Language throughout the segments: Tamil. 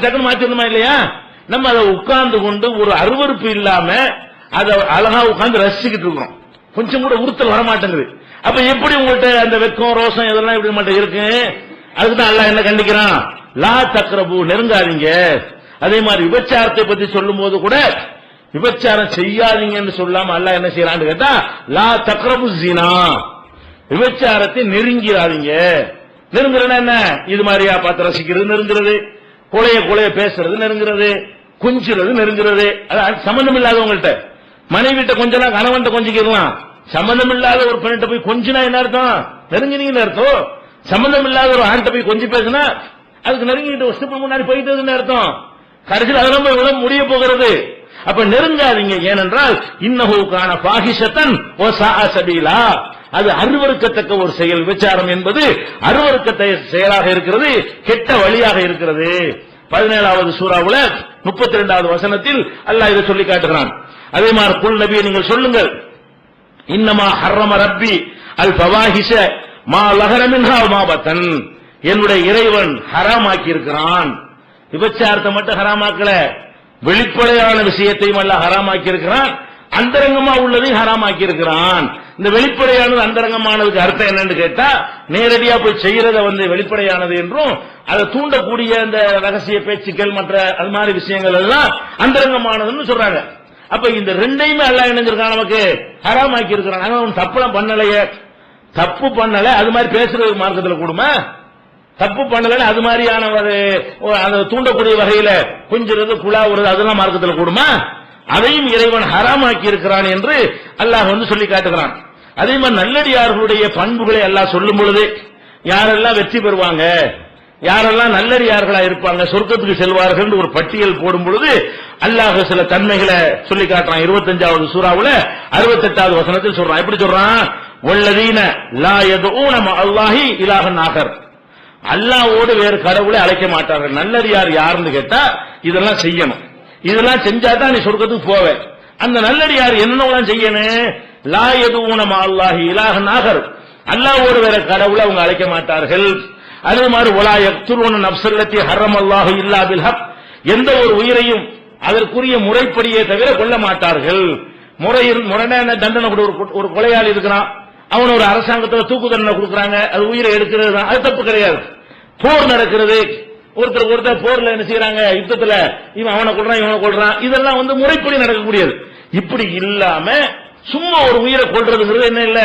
டக்குன்னு மாத்திரணுமா இல்லையா? நம்ம அதை உட்கார்ந்து கொண்டு ஒரு அருவருப்பு இல்லாம அதை அழகா உட்கார்ந்து ரசிச்சுக்கிட்டு இருக்கிறோம். கொஞ்சம் கூட உறுத்தல் வரமாட்டேங்குது. அப்ப எப்படி உங்கள்ட்ட அந்த வெக்கம் ரோசம் இதெல்லாம் எப்படி மாட்டேன் இருக்கு? அதுக்கு அல்ல என்ன கண்டிக்கிறான்? லா தக்கரபு நெருங்காதீங்க. அதே மாதிரி விபச்சாரத்தை பத்தி சொல்லும் போது கூட விபச்சாரம் செய்யாதீங்கன்னு சொல்லாம அல்ல என்ன செய்யறான்னு கேட்டா லா தக்ரபு ஜினா விபச்சாரத்தை நெருங்கிறாதீங்க. நெருங்குறனா என்ன? இது மாதிரியா பார்த்து ரசிக்கிறது நெருங்குறது. கொலைய கொலைய பேசுறது நெருங்குறது கொஞ்சுறது நெருங்குறது. சம்பந்தம் இல்லாதவங்கள்ட்ட. மனைவிட்ட கொஞ்சம் கணவன் கொஞ்சிக்கலாம் சம்பந்தம் இல்லாத ஒரு பெண்ணிட்ட போய் கொஞ்சினா என்ன அர்த்தம்? நெருங்கினீங்கன்னு அர்த்தம். சம்பந்தம் இல்லாத ஒரு ஆண்கிட்ட போய் கொஞ்சி பேசினா அதுக்கு நெருங்கிட்டு ஒரு ஸ்டெப் முன்னாடி போயிட்டதுன்னு அர்த்தம்? கடைசியில் அதெல்லாம் போய் விட முடிய போகிறது. அப்ப நெருங்காதீங்க. ஏனென்றால் இன்னஹுக்கான பாகிஷத்தன் ஓ சபீலா. அது அருவருக்கத்தக்க ஒரு செயல். விபச்சாரம் என்பது அருவருக்கத்தை செயலாக இருக்கிறது கெட்ட வழியாக இருக்கிறது. பதினேழாவது சூறாவுல முப்பத்தி ரெண்டாவது வசனத்தில் அல்லா இதை சொல்லி காட்டுகிறான். அதே மாதிரி குல் நபியை நீங்கள் சொல்லுங்கள். இன்னமா ஹர்ரம ரப்பி அல் பவாஹிஷ மா லஹரமின்ஹா மாபத்தன் என்னுடைய இறைவன் ஹராமாக்கி இருக்கிறான் விபச்சாரத்தை மட்டும் ஹராமாக்கல. வெளிப்படையான விஷயத்தையும் அல்ல ஹராமாக்கி இருக்கிறான் அந்தரங்கமா உள்ளதையும் ஹராமாக்கி இருக்கிறான் இந்த வெளிப்படையானது அந்தரங்கமானதுக்கு அர்த்தம் என்னன்னு கேட்டா நேரடியா போய் செய்யறத வந்து வெளிப்படையானது என்றும் அதை தூண்டக்கூடிய அந்த ரகசிய பேச்சுக்கள் மற்ற அது மாதிரி விஷயங்கள் எல்லாம் அந்தரங்கமானதுன்னு சொல்றாங்க. அப்ப இந்த ரெண்டையுமே அல்லாஹ் இணைஞ்சிருக்கான் நமக்கு? ஹராமாக்கி இருக்கிறான் அவன் தப்புலாம் பண்ணலையே. தப்பு பண்ணல. அது மாதிரி பேசுறது மார்க்கத்தில் கூடுமா. தப்பு பண்ணலன்னு அது மாதிரியான ஒரு தூண்டக்கூடிய வகையில குஞ்சுறது குழாவுறது அதெல்லாம் மார்க்கத்தில் கூடுமா. அதையும் இறைவன் ஹராமாக்கி இருக்கிறான் என்று அல்லாஹ் வந்து சொல்லி காட்டுகிறான். அதே மாதிரி நல்லடியார்களுடைய பண்புகளை எல்லாம் சொல்லும் பொழுது யாரெல்லாம் வெற்றி பெறுவாங்க யாரெல்லாம் நல்லடியார்களா இருப்பாங்க சொர்க்கத்துக்கு செல்வார்கள் என்று ஒரு பட்டியல் போடும் பொழுது அல்லாஹ் சில தன்மைகளை சொல்லி காட்டுறான். இருபத்தஞ்சாவது சூறாவுல அறுபத்தெட்டாவது வசனத்தில் சொல்றான். எப்படி சொல்றான்? ஒல்லதீன லா யதுஊன அல்லாஹி இலாகன் ஆகர். அல்லாவோடு வேறு கடவுளை அழைக்க மாட்டார்கள். நல்லடியார் யாருன்னு கேட்டா இதெல்லாம் செய்யணும். இதெல்லாம் செஞ்சா தான் நீ சொர்க்கத்துக்கு போவ. அந்த நல்லடியார் என்னென்னலாம் செய்யணும் லா எதுவும் அல்லாஹி இலாக நாகர் அல்லாவோடு வேற கடவுளை அவங்க அழைக்க மாட்டார்கள். அதே மாதிரி ஒலா எக்துருவன நப்சல்லத்தி ஹரம் அல்லாஹு இல்லா பில்ஹப் எந்த ஒரு உயிரையும் அதற்குரிய முறைப்படியே தவிர கொல்ல மாட்டார்கள். முறையில் முரணான தண்டனை கூட ஒரு- கொலையாளி இருக்கிறான். அவன் ஒரு அரசாங்கத்தில் தூக்கு தண்டனை கொடுக்குறாங்க. அது உயிரை எடுக்கிறது தான். அது தப்பு கிடையாது. போர் நடக்கிறது. ஒருத்தர் ஒருத்தர் போர்ல என்ன செய்யறாங்க யுத்தத்துல இவன் அவனை கொள்றான் இவனை கொள்றான் இதெல்லாம் வந்து முறைப்படி நடக்கக்கூடியது. இப்படி இல்லாம சும்மா ஒரு உயிரை கொள்றதுங்கிறது என்ன இல்ல?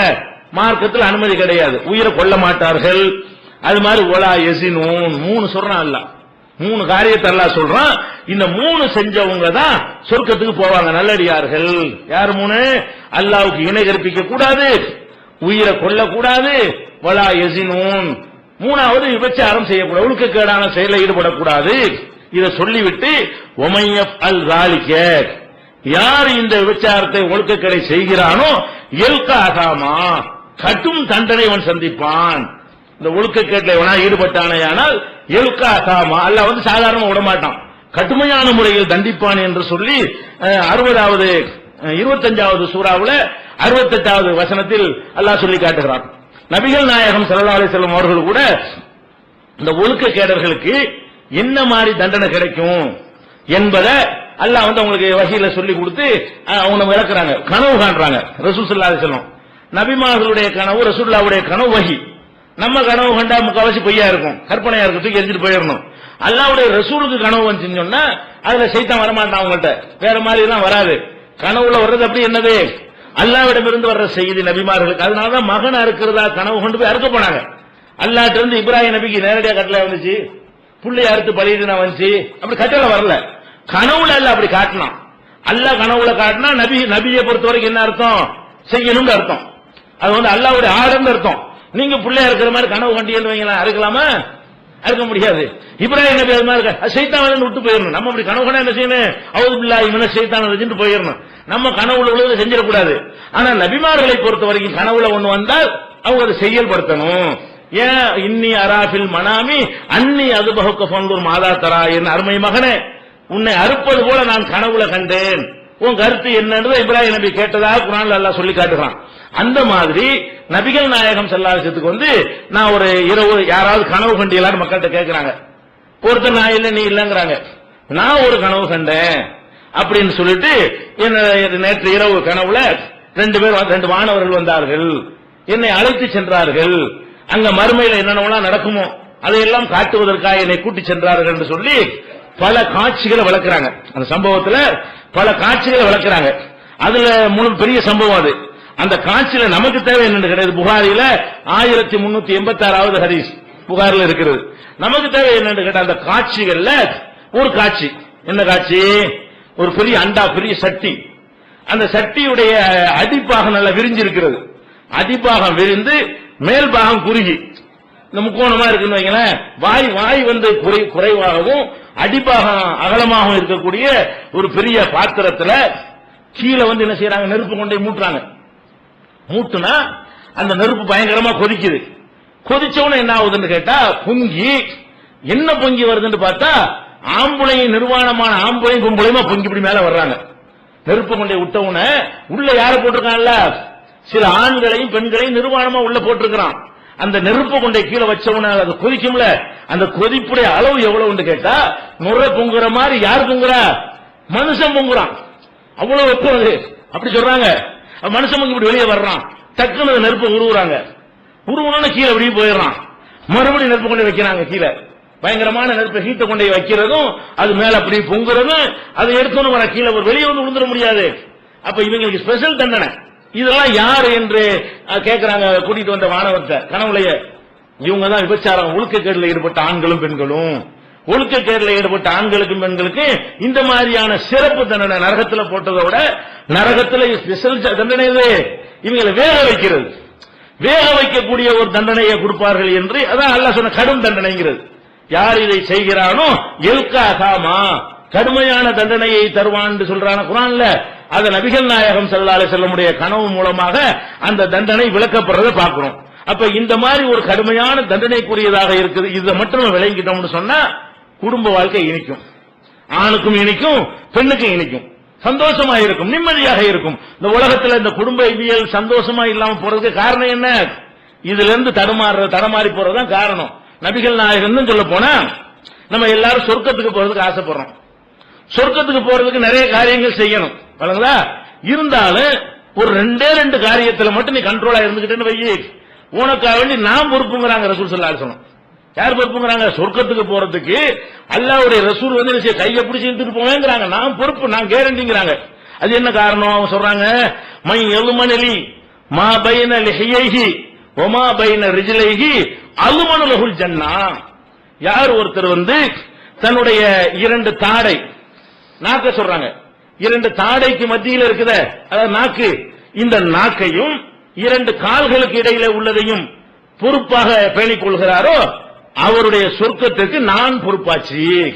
மார்க்கத்தில் அனுமதி கிடையாது. உயிரை கொல்ல மாட்டார்கள். அது மாதிரி ஒலா எசினூன். மூணு சொல்றான் அல்ல மூணு காரியத்தை எல்லாம் சொல்றான். இந்த மூணு செஞ்சவங்க தான் சொர்க்கத்துக்கு போவாங்க நல்லடியார்கள். யார் மூணு? அல்லாவுக்கு இணை கற்பிக்க கூடாது உயிரை கொல்லக்கூடாது. வலா எசினூன். மூணாவது விபச்சாரம் செய்யக்கூடாது. ஒழுக்கக்கேடான செயலில் ஈடுபடக்கூடாது. இதை சொல்லிவிட்டு ஒமையப் அல் ராலிக்க யார் இந்த விபச்சாரத்தை ஒழுக்கக்கடை செய்கிறானோ எல்காகாமா கட்டும் தண்டனை அவன் சந்திப்பான். இந்த ஒழுக்கக்கேட்டில் எவனா ஈடுபட்டானேயானால் எல்காகாமா அல்ல வந்து சாதாரணமாக விடமாட்டான். கடுமையான முறையில் தண்டிப்பான் என்று சொல்லி அறுபதாவது இருபத்தஞ்சாவது சூறாவில் அறுபத்தெட்டாவது வசனத்தில் அல்லாஹ் சொல்லி காட்டுகிறான். நபிகள் நாயகம் ஸல்லல்லாஹு செல்லும் அவர்கள் கூட இந்த ஒழுக்க கேடர்களுக்கு என்ன மாதிரி தண்டனை கிடைக்கும் என்பதை அல்லாஹ் வந்து அவங்களுக்கு வகையில சொல்லி கொடுத்து அவங்க விளக்குறாங்க கனவு காண்றாங்க. ரசூல் ஸல்லல்லாஹு செல்லும் நபிமார்களுடைய கனவு ரசூல்லாவுடைய கனவு வகி. நம்ம கனவு கண்டா முக்காவாசி பொய்யா இருக்கும். கற்பனையா இருக்கும். தூக்கி எரிஞ்சிட்டு போயிடணும். அல்லாவுடைய ரசூலுக்கு கனவு வந்துச்சுன்னு சொன்னா அதுல சைத்தான் வரமாட்டான் அவங்கள்ட்ட. வேற மாதிரி எல்லாம் வராது. கனவுல வர்றது அப்படி என்னது? அல்லாவிடமிருந்து வர்ற செய்தி நபிமார்களுக்கு. அதனாலதான் மகனா இருக்கிறதா கனவு கொண்டு போய் அறுக்க போனாங்க. அல்லாட்ட இருந்து இப்ராஹிம் நபிக்கு நேரடியா கட்டளை வந்துச்சு. புள்ளைய அறுத்து பலியிட்டு நான் வந்துச்சு. அப்படி கட்டளை வரல. கனவுல அல்ல அப்படி காட்டலாம் அல்லாஹ் கனவுல காட்டினா நபி நபியை பொறுத்த வரைக்கும் என்ன அர்த்தம்? செய்யணும்னு அர்த்தம். அது வந்து அல்லாவுடைய ஆடம்னு அர்த்தம். நீங்க பிள்ளையா இருக்கிற மாதிரி கனவு கண்டியல் வைங்களேன். அறுக்கலாமா? அறுக்க முடியாது. இப்ராஹிம் நபி அது மாதிரி சைத்தான் விட்டு போயிடணும். நம்ம அப்படி கனவு கண்டா என்ன செய்யணும்? அவது இவன சைத்தான் வச்சுட்டு போயிடணும். நம்ம கனவுல உள்ளது செஞ்சிடக்கூடாது. ஆனா நபிமார்களை பொறுத்த வரைக்கும் கனவுல ஒண்ணு வந்தால் அவங்க அதை செயல்படுத்தணும். ஏன் இன்னி அராபில் மனாமி அன்னி அது பகுக்க மாதா தரா என் அருமை மகனே. உன்னை அறுப்பது போல நான் கனவுல கண்டேன். உன் கருத்து என்னன்றதை இப்ராஹிம் நபி கேட்டதாக குரான் அல்லாஹ் சொல்லி காட்டுகிறான். அந்த மாதிரி நபிகள் நாயகம் செல்லாசத்துக்கு வந்து நான் ஒரு இரவு யாராவது கனவு கண்டியலான்னு மக்கள்கிட்ட கேட்கிறாங்க ஒருத்தர் நான் இல்லை நீ இல்லைங்கிறாங்க. நான் ஒரு கனவு கண்டேன் அப்படின்னு சொல்லிட்டு என்ன நேற்று இரவு கனவுல ரெண்டு பேர் ரெண்டு மாணவர்கள் வந்தார்கள். என்னை அழைத்து சென்றார்கள். அங்க மறுமையில என்னென்னலாம் நடக்குமோ அதையெல்லாம் காட்டுவதற்காக என்னை கூட்டி சென்றார்கள் என்று சொல்லி பல காட்சிகளை வளர்க்கிறாங்க. அந்த சம்பவத்துல பல காட்சிகளை வளர்க்கிறாங்க. அதுல மூணு பெரிய சம்பவம் அது. அந்த காட்சியில நமக்கு தேவை என்னன்னு கிடையாது புகாரில ஆயிரத்தி முன்னூத்தி எண்பத்தி ஆறாவது புகாரில் இருக்கிறது. நமக்கு தேவை என்னன்னு கேட்டா அந்த காட்சிகள்ல ஒரு காட்சி. என்ன காட்சி? ஒரு பெரிய அண்டா பெரிய சட்டி. அந்த சட்டியுடைய அடிப்பாகம் நல்லா விரிஞ்சு இருக்கிறது அடிப்பாகம் விரிந்து மேல் பாகம் குறுகி. இந்த முக்கோணமா இருக்குன்னு வைங்களேன். வாய் வாய் வந்து குறை குறைவாகவும் அடிப்பாகம் அகலமாகவும் இருக்கக்கூடிய ஒரு பெரிய பாத்திரத்துல கீழே வந்து என்ன செய்யறாங்க நெருப்பு கொண்டே மூட்டுறாங்க. மூட்டுனா அந்த நெருப்பு பயங்கரமா கொதிக்குது. கொதிச்சவன என்ன ஆகுதுன்னு கேட்டா பொங்கி. என்ன பொங்கி வருதுன்னு பார்த்தா ஆம்பளையும் நிர்வாணமான ஆம்பளையும் பொம்பளையுமா பொங்கி இப்படி மேல வர்றாங்க. நெருப்பு கொண்டே விட்டவுன உள்ள யார போட்டிருக்கான்ல சில ஆண்களையும் பெண்களையும் நிர்வாணமா உள்ள போட்டிருக்கிறான். அந்த நெருப்பு கொண்டே கீழே வச்சவன அது கொதிக்கும்ல? அந்த கொதிப்புடைய அளவு எவ்வளவுன்னு கேட்டா முறை பொங்குற மாதிரி யார் பொங்குறா? மனுஷன் பொங்குறான். அவ்வளவு வெப்பம் அது. அப்படி சொல்றாங்க. மனுஷன் பொங்கி இப்படி வெளியே வர்றான். டக்குன்னு அந்த நெருப்பை உருவுறாங்க. உருவனோட கீழே அப்படியே போயிடுறான். மறுபடியும் நெருப்பு கொண்டு வைக்கிறாங்க கீழே. பயங்கரமான நெருப்பை ஹீட்டை கொண்டே வைக்கிறதும் அது மேல அப்படி பொங்குறதும் அதை எடுத்தோன்னு வர கீழே வெளியே வந்து விழுந்துட முடியாது. அப்ப இவங்களுக்கு ஸ்பெஷல் தண்டனை. இதெல்லாம் யார் என்று கேட்கிறாங்க கூட்டிட்டு வந்த மாணவர்கிட்ட கனவுலைய. இவங்க தான் விபச்சாரம் ஒழுக்கக்கேடுல ஈடுபட்ட ஆண்களும் பெண்களும். ஒழுக்கக்கேடுல ஈடுபட்ட ஆண்களுக்கும் பெண்களுக்கு இந்த மாதிரியான சிறப்பு தண்டனை நரகத்துல போட்டதை விட நரகத்துல ஸ்பெஷல் தண்டனை இது. இவங்களை வேக வைக்கிறது. வேக வைக்கக்கூடிய ஒரு தண்டனையை கொடுப்பார்கள் என்று அதான் அல்ல சொன்ன கடும் தண்டனைங்கிறது. யார் இதை செய்கிறானோ எல்கா சாமா கடுமையான தண்டனையை தருவான் என்று சொல்றான குரான்ல அது நபிகள் நாயகம் ஸல்லல்லாஹு செல்லமுடைய கனவு மூலமாக அந்த தண்டனை விளக்கப்படுறதை பார்க்கிறோம். அப்ப இந்த மாதிரி ஒரு கடுமையான தண்டனைக்குரியதாக இருக்குது. இதை மட்டும் விளங்கிட்டோம்னு சொன்னா குடும்ப வாழ்க்கை இனிக்கும். ஆணுக்கும் இனிக்கும் பெண்ணுக்கும் இனிக்கும். சந்தோஷமா இருக்கும் நிம்மதியாக இருக்கும். இந்த உலகத்துல இந்த குடும்ப இவியல் சந்தோஷமா இல்லாம போறதுக்கு காரணம் என்ன? இதுல இருந்து தடுமாறுற தடமாறி போறதுதான் காரணம். நபிகள் நாயகன் சொல்ல போனா நம்ம எல்லாரும் சொர்க்கத்துக்கு போறதுக்கு ஆசைப்படுறோம். சொர்க்கத்துக்கு போறதுக்கு நிறைய காரியங்கள் செய்யணும். வழங்களா இருந்தாலும் ஒரு ரெண்டே ரெண்டு காரியத்தில் மட்டும் நீ கண்ட்ரோலா இருந்துகிட்டேன்னு வையி உனக்காக வேண்டி நான் பொறுப்புங்கிறாங்க ரசூல் ஸல்லல்லாஹு அலைஹி யார் பொறுப்புங்கிறாங்க? சொர்க்கத்துக்கு போறதுக்கு அல்லாவுடைய ரசூல் வந்து என்ன செய்ய, கையை பிடிச்சி இழுத்துட்டு போவேங்கிறாங்க. நான் பொறுப்பு நான் கேரண்டிங்கிறாங்க அது என்ன காரணம் அவங்க சொல்றாங்க? மை எலுமனலி மா பைன லிஹையைஹி ஒமா பைன ரிஜிலைஹி அலுமனு லஹுல் ஜன்னா. யார் ஒருத்தர் வந்து தன்னுடைய இரண்டு தாடை நாக்க சொல்றாங்க. இரண்டு தாடைக்கு மத்தியில் இருக்குதே அதாவது நாக்கு. இந்த நாக்கையும் இரண்டு கால்களுக்கு இடையில உள்ளதையும் பொறுப்பாக பேணிக் கொள்கிறாரோ அவருடைய சொர்க்கத்திற்கு நான் பொறுப்பாச்சு.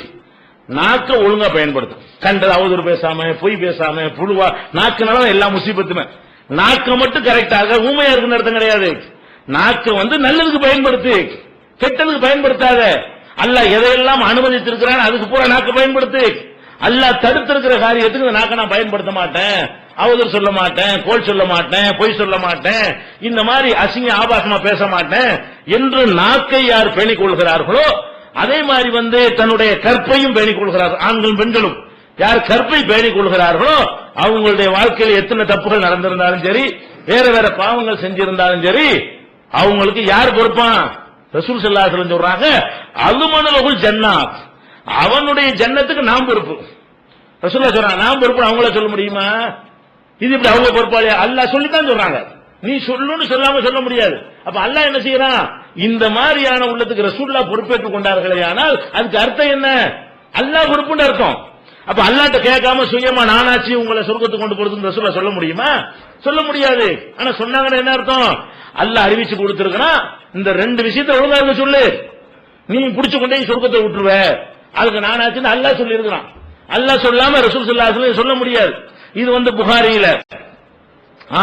நாக்க ஒழுங்கா பயன்படுத்தும் கண்டது அவதூறு பேசாம பொய் பேசாம புழுவா நாக்குனால எல்லா முசீபத்துமே. நாக்க மட்டும் கரெக்டாக ஊமையா இருக்குன்னு அர்த்தம் கிடையாது. நாக்கு வந்து நல்லதுக்கு பயன்படுத்து. கெட்டதுக்கு பயன்படுத்தாத. அல்லாஹ் எதையெல்லாம் அனுமதித்திருக்கிறான் அதுக்கு பூரா நாக்கு பயன்படுத்து. அல்லா தடுத்திருக்கிற காரியத்துக்கு இந்த நாக்க நான் பயன்படுத்த மாட்டேன். அவதர் சொல்ல மாட்டேன் கோல் சொல்ல மாட்டேன் பொய் சொல்ல மாட்டேன். இந்த மாதிரி அசிங்க ஆபாசமா பேச மாட்டேன். என்று நாக்கை யார் பேணிக் கொள்கிறார்களோ அதே மாதிரி வந்து தன்னுடைய கற்பையும் பேணிக் கொள்கிறார்கள் ஆண்களும் பெண்களும். யார் கற்பை பேணிக் கொள்கிறார்களோ அவங்களுடைய வாழ்க்கையில் எத்தனை தப்புகள் நடந்திருந்தாலும் சரி வேற வேற பாவங்கள் செஞ்சிருந்தாலும் சரி அவங்களுக்கு யார் பொறுப்பான்? ரசூல் செல்லாசலம் சொல்றாங்க அலுமனலகுல் ஜன்னாத் அவனுடைய ஜன்னத்துக்கு நாம் பொறுப்பு. ரசூல்லா சொல்றாங்க நாம் பொறுப்பு அவங்கள சொல்ல முடியுமா? இது இப்படி அவங்க பொறுப்பாளியா அல்லாஹ் சொல்லித்தான் சொல்றாங்க. நீ சொல்லுன்னு சொல்லாம சொல்ல முடியாது. அப்ப அல்லாஹ் என்ன செய்யறான்? இந்த மாதிரியான உள்ளத்துக்கு ரசூல்லா பொறுப்பேற்றுக் கொண்டார்களே ஆனால் அதுக்கு அர்த்தம் என்ன? அல்லாஹ் பொறுப்புன்னு அர்த்தம். அப்ப அல்லாட்ட கேட்காம சுயமா நானாச்சு உங்களை சொர்க்கத்துக்கு கொண்டு போறதுன்னு ரசூல்லா சொல்ல முடியுமா? சொல்ல முடியாது. ஆனா சொன்னாங்கன்னா என்ன அர்த்தம்? அல்லாஹ் அறிவிச்சு கொடுத்திருக்கிறான். இந்த ரெண்டு விஷயத்தை ஒழுங்கா சொல்லு. நீ புடிச்சு கொண்டே சொர்க்கத்தை விட்டுருவ. அதுக்கு நானாச்சுன்னு அல்லாஹ் சொல்லி இருக்கிறான் அல்லாஹ் சொல்லாம ரசூல் சொல்லா சொல்ல முடியாது. இது வந்து புகாரியில.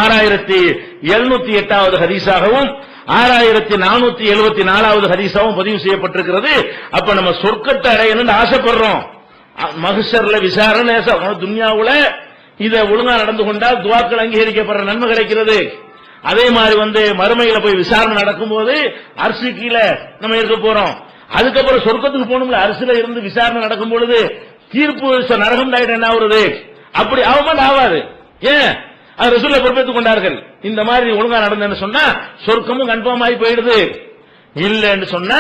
ஆறாயிரத்தி எழுநூத்தி எட்டாவது ஹதீஸாகவும் ஆறாயிரத்தி நானூத்தி எழுபத்தி நாலாவது ஹதீஸாகவும் பதிவு செய்யப்பட்டிருக்கிறது. அப்ப நம்ம சொர்க்கத்தை அடையணும்னு ஆசைப்படுறோம். மகசர்ல விசாரணை துன்யாவுல இத ஒழுங்கா நடந்து கொண்டால் துவாக்கள் அங்கீகரிக்கப்படுற நன்மை கிடைக்கிறது. அதே மாதிரி வந்து மறுமையில போய் விசாரணை நடக்கும்போது அரசு கீழே நம்ம இருக்க போறோம். அதுக்கப்புறம் சொர்க்கத்துக்கு போகணும்ல. அரசுல இருந்து விசாரணை நடக்கும் பொழுது தீர்ப்பு நரகம் என்ன ஆகுறது? அப்படி அவமான் ஆகாது. ஏன்? அது ரசூலை பொறுப்பேற்றுக் கொண்டார்கள். இந்த மாதிரி ஒழுங்கா நடந்தேன்னு சொன்னா சொர்க்கமும் கன்ஃபார்ம் ஆகி போயிடுது. இல்லைன்னு சொன்னா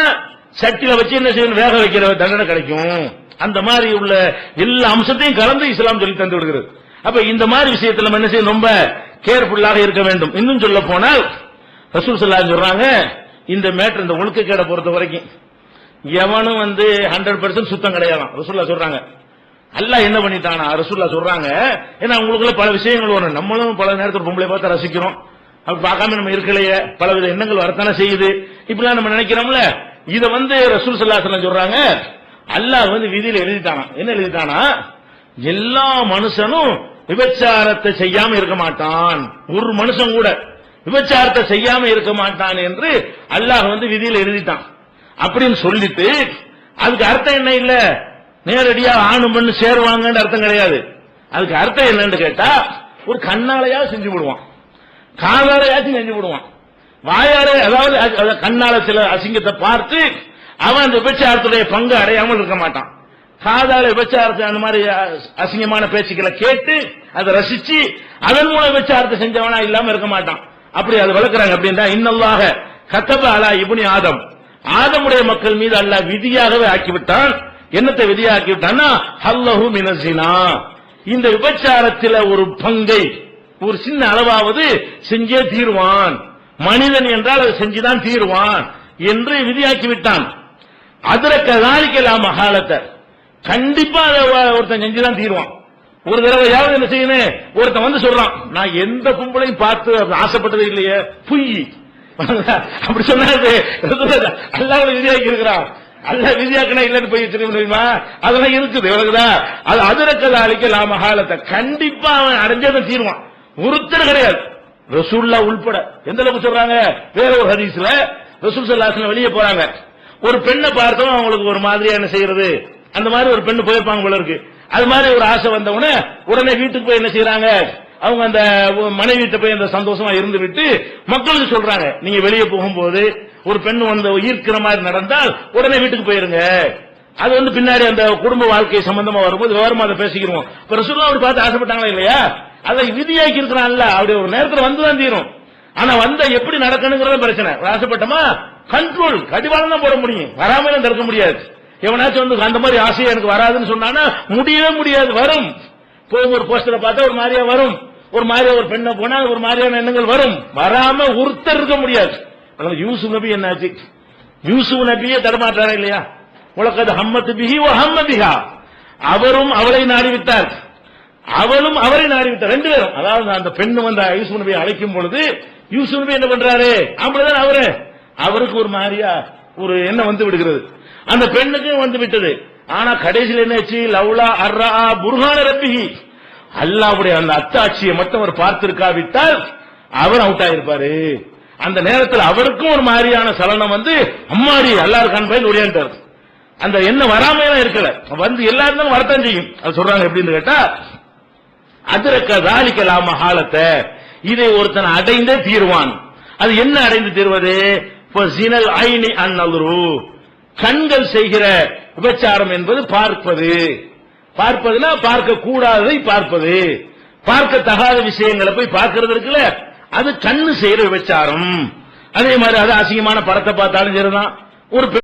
சட்டில வச்சு என்ன செய்யணும்? வேக வைக்கிற தண்டனை கிடைக்கும். அந்த மாதிரி உள்ள எல்லா அம்சத்தையும் கலந்து இஸ்லாம் சொல்லி தந்து விடுகிறது. அப்ப இந்த மாதிரி விஷயத்துல நம்ம என்ன செய்யணும்? ரொம்ப கேர்ஃபுல்லாக இருக்க வேண்டும். இன்னும் சொல்ல போனால் ரசூல் ஸல்லல்லாஹு சொல்றாங்க இந்த மேட்டர் இந்த ஒழுக்கக்கேடை பொறுத்த வரைக்கும். எவனும் வந்து ஹண்ட்ரட் பர்சன்ட் சுத்தம் கிடையாதான். ரசூல்லா சொல்றாங்க. அல்லாஹ் என்ன பண்ணிட்டானா ரசூல்லா சொல்றாங்க ஏன்னா அவங்களுக்குள்ள பல விஷயங்கள் வரும். நம்மளும் பல நேரத்தில் பொம்பளை பார்த்து ரசிக்கிறோம். அப்படி பார்க்காம நம்ம இருக்கலையே. பலவித எண்ணங்கள் வரத்தானே செய்யுது. இப்படிலாம் நம்ம நினைக்கிறோம்ல. இத வந்து ரசூல் ஸல்லல்லாஹு சொல்றாங்க. அல்லாஹ் வந்து விதியில எழுதிட்டானா. என்ன எழுதிட்டானா? எல்லா மனுஷனும் விபச்சாரத்தை செய்யாம இருக்க மாட்டான். ஒரு மனுஷன் கூட விபச்சாரத்தை செய்யாம இருக்க மாட்டான் என்று அல்லாஹ் வந்து விதியில எழுதிட்டான். அப்படின்னு சொல்லிட்டு அதுக்கு அர்த்தம் என்ன இல்ல? நேரடியா ஆணும் பெண்ணு சேருவாங்கன்னு அர்த்தம் கிடையாது. அதுக்கு அர்த்தம் என்னன்னு கேட்டா ஒரு கண்ணாலையா செஞ்சு விடுவான். காதாலையாச்சும் செஞ்சு விடுவான். வாயாலே அதாவது கண்ணால சில அசிங்கத்தை பார்த்து அவன் அந்த விபச்சாரத்துடைய பங்கு அடையாமல் இருக்க மாட்டான். காதால விபச்சாரத்தை அந்த மாதிரி அசிங்கமான பேச்சுக்களை கேட்டு அதை ரசிச்சு அதன் மூலம் விபச்சாரத்தை செஞ்சவனா இல்லாம இருக்க மாட்டான். அப்படி அதை வளர்க்கிறாங்க அப்படின்னா இன்னல்லாக கத்தப அலா இப்னி ஆதம். ஆதமுடைய மக்கள் மீது அல்ல விதியாகவே ஆக்கிவிட்டான். என்னத்தை விதியாக்கி விட்டான்னா ஹல்லஹு மினசினா இந்த விபச்சாரத்தில் ஒரு பங்கை ஒரு சின்ன அளவாவது செஞ்சே தீருவான். மனிதன் என்றால் அதை செஞ்சுதான் தீருவான் என்று விதியாக்கி விட்டான் அதுல கதாலிக்கலாம் மகாலத்தை கண்டிப்பா அதை ஒருத்தன் செஞ்சுதான் தீருவான். ஒரு தடவையாவது என்ன செய்யணும்? ஒருத்தன் வந்து சொல்றான் நான் எந்த கும்பலையும் பார்த்து ஆசைப்பட்டது இல்லையே. புய். அப்படி சொன்னாரு. அல்லாஹ் விதியாக்கி இருக்கிறான். அல்ல விதியாக்கினா இல்லன்னு போய் வச்சிருக்க முடியுமா? அதெல்லாம் இருக்குது இவனுக்குதான் அது அதிரக்கதா அழிக்க லாமகாலத்தை கண்டிப்பா அவன் அடைஞ்சதை தீர்வான். ஒருத்தர் கிடையாது. ரசூல்லா உள்பட. எந்த அளவுக்கு சொல்றாங்க? வேற ஒரு ஹதீஸ்ல ரசூல் சல்லாசன வெளியே போறாங்க. ஒரு பெண்ணை பார்த்தோம் அவங்களுக்கு ஒரு மாதிரியா என்ன செய்யறது? அந்த மாதிரி ஒரு பெண்ணு போயிருப்பாங்க போல இருக்கு. அது மாதிரி ஒரு ஆசை வந்தவுடனே உடனே உடனே வீட்டுக்கு போய் என்ன செய்யறாங்க அவங்க அந்த மனைவிட்ட போய் அந்த சந்தோஷமா இருந்து விட்டு மக்களுக்கு சொல்றாங்க நீங்க வெளியே போகும்போது ஒரு பெண் வந்து ஈர்க்கிற மாதிரி நடந்தால் உடனே வீட்டுக்கு போயிருங்க. அது வந்து பின்னாடி அந்த குடும்ப வாழ்க்கை சம்பந்தமா வரும்போது விவரமா அதை பேசிக்கிறோம் இப்ப ரசூல்லா அப்படி பார்த்து ஆசைப்பட்டாங்களா இல்லையா? அதை விதியாக்கி இருக்கிறான்ல அப்படி ஒரு நேரத்தில் வந்துதான் தீரும். ஆனா வந்த எப்படி நடக்கணுங்கிறத பிரச்சனை. ஆசைப்பட்டோமா? கண்ட்ரோல் கடிவாளம் தான் போட முடியும். வராம தடுக்க முடியாது. எவனாச்சும் வந்து அந்த மாதிரி ஆசையா எனக்கு வராதுன்னு சொன்னானா முடியவே முடியாது வரும். போகும் ஒரு போஸ்டரை பார்த்தா ஒரு மாதிரியா வரும். ஒரு மாதிரி ஒரு பெண்ணை போனால் ஒரு மாதிரியான எண்ணங்கள் வரும். வராம ஒருத்தர் இருக்க முடியாது. யூசு நபி என்னாச்சு? யூசு நபியே தடமாட்டாரா இல்லையா? உலகது ஹம்மத்து பிஹி ஓ ஹம்மதிஹா அவரும் அவளை நாடிவிட்டார். அவளும் அவரை நாடிவிட்டார். ரெண்டு பேரும். அதாவது அந்த பெண்ணு வந்து யூசு நபியை அழைக்கும் பொழுது யூசு நபி என்ன பண்றாரு? அப்படிதான் அவரு. அவருக்கு ஒரு மாதிரியா ஒரு எண்ணம் வந்து விடுகிறது. அந்த பெண்ணுக்கும் வந்து விட்டது. ஆனா கடைசியில் என்னாச்சு? லவ்லா அர்ரா புர்ஹான ரப்பிஹி. அல்லாவுடைய அந்த அத்தாட்சியை மட்டும் அவர் பார்த்திருக்காவிட்டால் அவர் அவுட் ஆயிருப்பாரு. அந்த நேரத்தில் அவருக்கும் ஒரு மாதிரியான சலனம் வந்து அம்மாடி அல்லா இருக்கான் போய் ஒடியாண்டார் அந்த என்ன வராமையெல்லாம் இருக்கல. வந்து எல்லாரும் தான் வரத்தான் செய்யும். அது சொல்றாங்க எப்படின்னு கேட்டா அதிரக்க தாலிக்கலாம மகாலத்தை இதை ஒருத்தன் அடைந்தே தீருவான். அது என்ன அடைந்து தீர்வது? சினல் ஐனி அந்நல்ரு கண்கள் செய்கிற விபச்சாரம் என்பது பார்ப்பது. பார்ப்பதுனா பார்க்க கூடாததை பார்ப்பது. பார்க்க தகாத விஷயங்களை போய் பார்க்கறது இருக்குல்ல? அது கண்ணு செய்யற விபச்சாரம். அதே மாதிரி அது அசிங்கமான படத்தை பார்த்தாலும் சரிதான். ஒரு